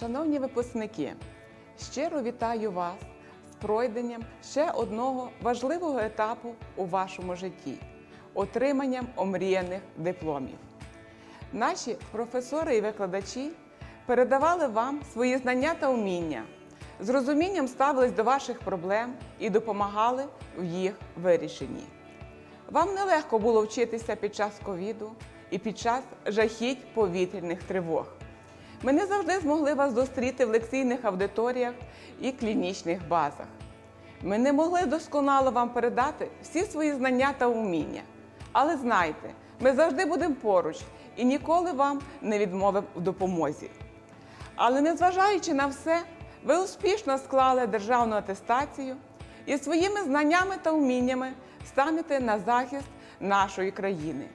Шановні випускники, щиро вітаю вас з пройденням ще одного важливого етапу у вашому житті отриманням омріяних дипломів. Наші професори і викладачі передавали вам свої знання та вміння, з розумінням ставились до ваших проблем і допомагали в їх вирішенні. Вам нелегко було вчитися під час ковіду і під час жахіть повітряних тривог. Ми не завжди змогли вас зустріти в лекційних аудиторіях і клінічних базах. Ми не могли досконало вам передати всі свої знання та вміння. Але знайте, ми завжди будемо поруч і ніколи вам не відмовимо в допомозі. Але незважаючи на все, ви успішно склали державну атестацію і своїми знаннями та вміннями станете на захист нашої країни.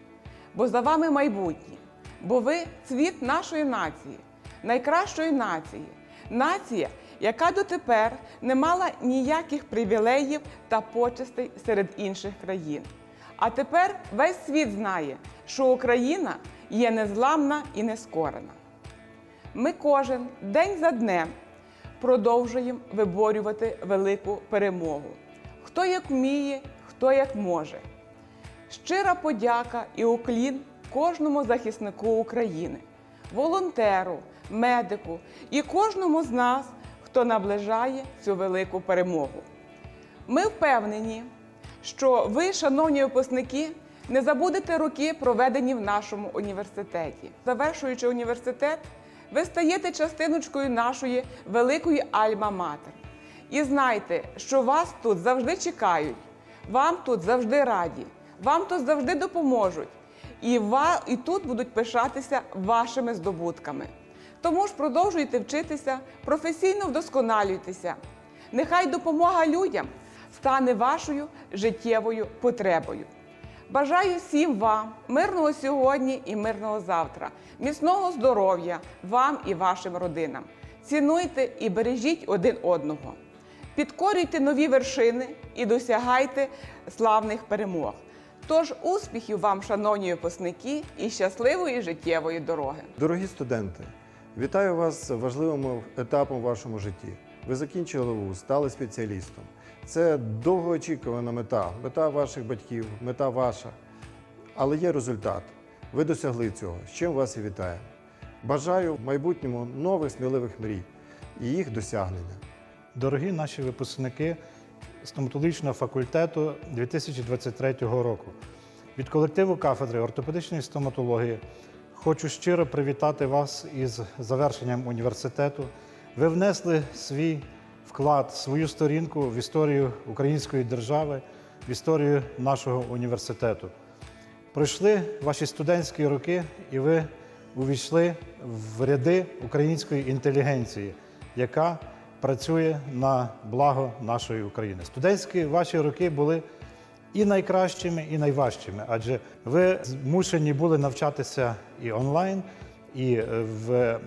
Бо за вами майбутнє, бо ви цвіт нашої нації, найкращої нації, нація, яка дотепер не мала ніяких привілеїв та почестей серед інших країн. А тепер весь світ знає, що Україна є незламна і нескорена. Ми кожен день за днем продовжуємо виборювати велику перемогу. Хто як вміє, хто як може. Щира подяка і уклін кожному захиснику України, волонтеру, медику і кожному з нас, хто наближає цю велику перемогу. Ми впевнені, що ви, шановні випускники, не забудете роки, проведені в нашому університеті. Завершуючи університет, ви стаєте частиночкою нашої великої альма-матер. І знайте, що вас тут завжди чекають, вам тут завжди раді, вам тут завжди допоможуть. І, ва, і тут будуть пишатися вашими здобутками. Тому ж продовжуйте вчитися, професійно вдосконалюйтеся. Нехай допомога людям стане вашою життєвою потребою. Бажаю всім вам мирного сьогодні і мирного завтра, міцного здоров'я вам і вашим родинам. Цінуйте і бережіть один одного. Підкорюйте нові вершини і досягайте славних перемог. Тож успіхів вам, шановні випускники, і щасливої життєвої дороги! Дорогі студенти, вітаю вас з важливим етапом в вашому житті. Ви закінчили вуз, стали спеціалістом. Це довгоочікувана мета, мета ваших батьків, мета ваша. Але є результат. Ви досягли цього. З чим вас і вітаю. Бажаю в майбутньому нових сміливих мрій і їх досягнення. Дорогі наші випускники стоматологічного факультету 2023 року. Від колективу кафедри ортопедичної стоматології хочу щиро привітати вас із завершенням університету. Ви внесли свій вклад, свою сторінку в історію української держави, в історію нашого університету. Пройшли ваші студентські роки, і ви увійшли в ряди української інтелігенції, яка працює на благо нашої України. Студентські ваші роки були і найкращими, і найважчими, адже ви змушені були навчатися і онлайн, і в, е,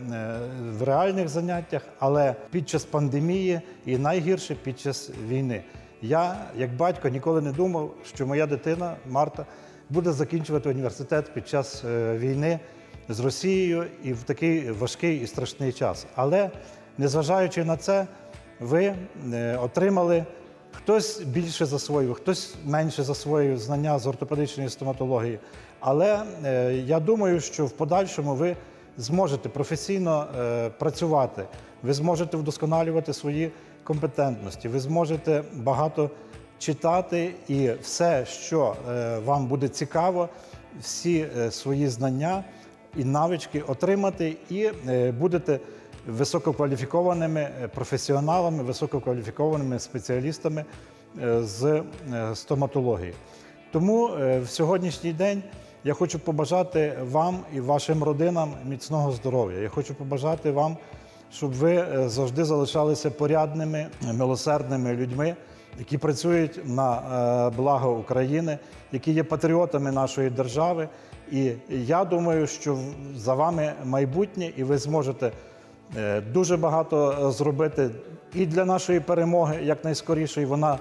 в реальних заняттях, але під час пандемії і найгірше під час війни. Я, як батько, ніколи не думав, що моя дитина Марта буде закінчувати університет під час е, війни з Росією і в такий важкий і страшний час. Але незважаючи на це, ви е, отримали хтось більше засвоїв, хтось менше засвоїв знання з ортопедичної стоматології. Але е, я думаю, що в подальшому ви зможете професійно е, працювати, ви зможете вдосконалювати свої компетентності, ви зможете багато читати і все, що е, вам буде цікаво, всі е, свої знання і навички отримати, і е, будете висококваліфікованими е, професіоналами, висококваліфікованими спеціалістами е, з е, стоматології. Тому в сьогоднішній день я хочу побажати вам і вашим родинам міцного здоров'я. Я хочу побажати вам, щоб ви завжди залишалися порядними, милосердними людьми, які працюють на благо України, які є патріотами нашої держави. І я думаю, що за вами майбутнє, і ви зможете дуже багато е, зробити і для нашої перемоги, як найскоріше, вона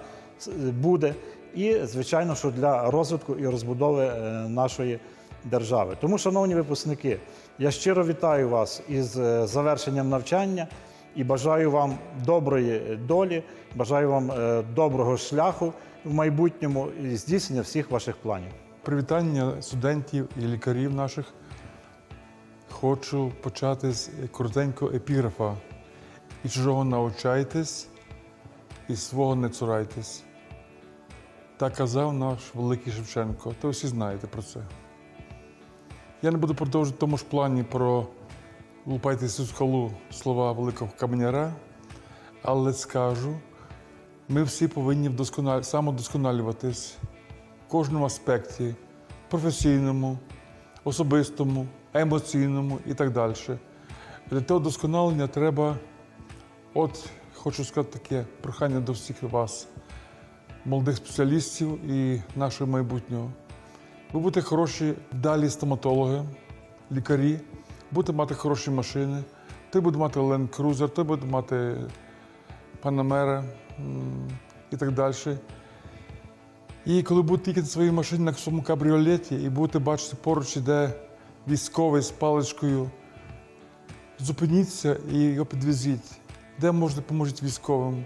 буде, і звичайно, що для розвитку і розбудови е, нашої держави. Тому, шановні випускники, Я щиро вітаю вас із е, завершенням навчання і бажаю вам доброї долі, бажаю вам е, доброго шляху в майбутньому і здійснення всіх ваших планів. Привітання студентів і лікарів наших. Хочу почати з коротенького епіграфа. І чужого навчайтесь, і свого не цурайтесь. Так казав наш великий Шевченко. То всі знаєте про це. Я не буду продовжувати в тому ж плані про лупайтеся у скалу слова великого каменяра, але скажу, ми всі повинні вдоскональ... самодосконалюватись в кожному аспекті професійному, особистому, емоційному і так далі. Для того досконалення треба, от хочу сказати таке прохання до всіх вас, молодих спеціалістів і нашого майбутнього. Ви будете хороші далі стоматологи, лікарі, будете мати хороші машини, той буде мати Land Cruiser, той буде мати Panamera і так далі. І коли будете їхати на своїй машині на своєму кабріолеті і будете бачити поруч іде військовий з паличкою, зупиніться і його підвезіть. Де можете поможіть військовим.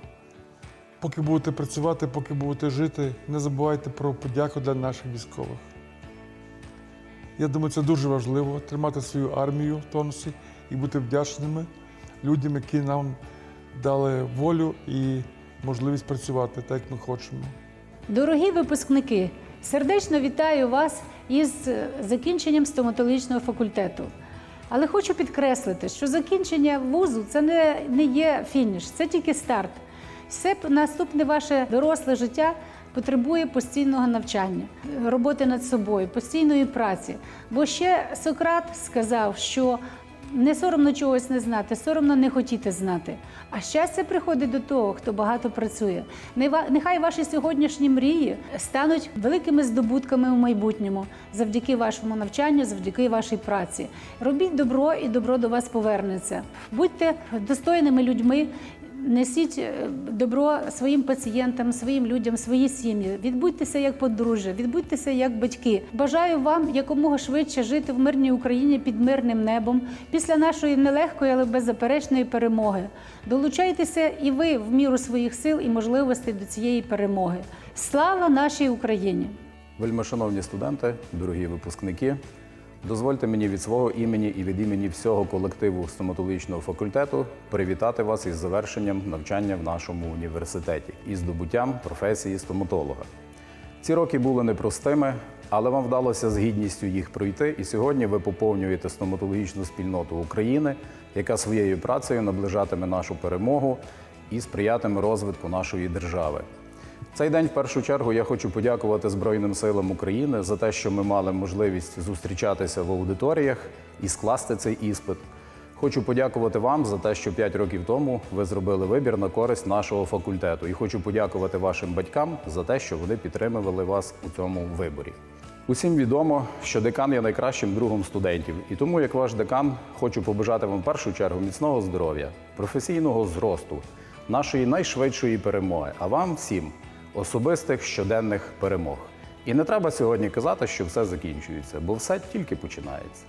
Поки будете працювати, поки будете жити, не забувайте про подяку для наших військових. Я думаю, це дуже важливо тримати свою армію в тонусі і бути вдячними людям, які нам дали волю і можливість працювати так, як ми хочемо. Дорогі випускники, сердечно вітаю вас із е, закінченням стоматологічного факультету. Але хочу підкреслити, що закінчення вузу це не, не є фініш, це тільки старт. Все наступне ваше доросле життя потребує постійного навчання, роботи над собою, постійної праці. Бо ще Сократ сказав, що не соромно чогось не знати, соромно не хотіти знати. А щастя приходить до того, хто багато працює. Нехай ваші сьогоднішні мрії стануть великими здобутками у майбутньому завдяки вашому навчанню, завдяки вашій праці. Робіть добро, і добро до вас повернеться. Будьте достойними людьми. Несіть е, добро своїм пацієнтам, своїм людям, свої сім'ї. Відбудьтеся як подружжя, відбудьтеся як батьки. Бажаю вам якомога швидше жити в мирній Україні під мирним небом після нашої нелегкої, але беззаперечної перемоги. Долучайтеся і ви в міру своїх сил і можливостей до цієї перемоги. Слава нашій Україні! Вельмишановні студенти, дорогі випускники, дозвольте мені від свого імені і від імені всього колективу стоматологічного факультету привітати вас із завершенням навчання в нашому університеті і здобуттям професії стоматолога. Ці роки були непростими, але вам вдалося з гідністю їх пройти, і сьогодні ви поповнюєте стоматологічну спільноту України, яка своєю працею наближатиме нашу перемогу і сприятиме розвитку нашої держави. Цей день, в першу чергу, я хочу подякувати Збройним силам України за те, що ми мали можливість зустрічатися в аудиторіях і скласти цей іспит. Хочу подякувати вам за те, що 5 років тому ви зробили вибір на користь нашого факультету. І хочу подякувати вашим батькам за те, що вони підтримували вас у цьому виборі. Усім відомо, що декан є найкращим другом студентів, і тому, як ваш декан, хочу побажати вам в першу чергу міцного здоров'я, професійного зросту, нашої найшвидшої перемоги, а вам всім особистих щоденних перемог. І не треба сьогодні казати, що все закінчується, бо все тільки починається.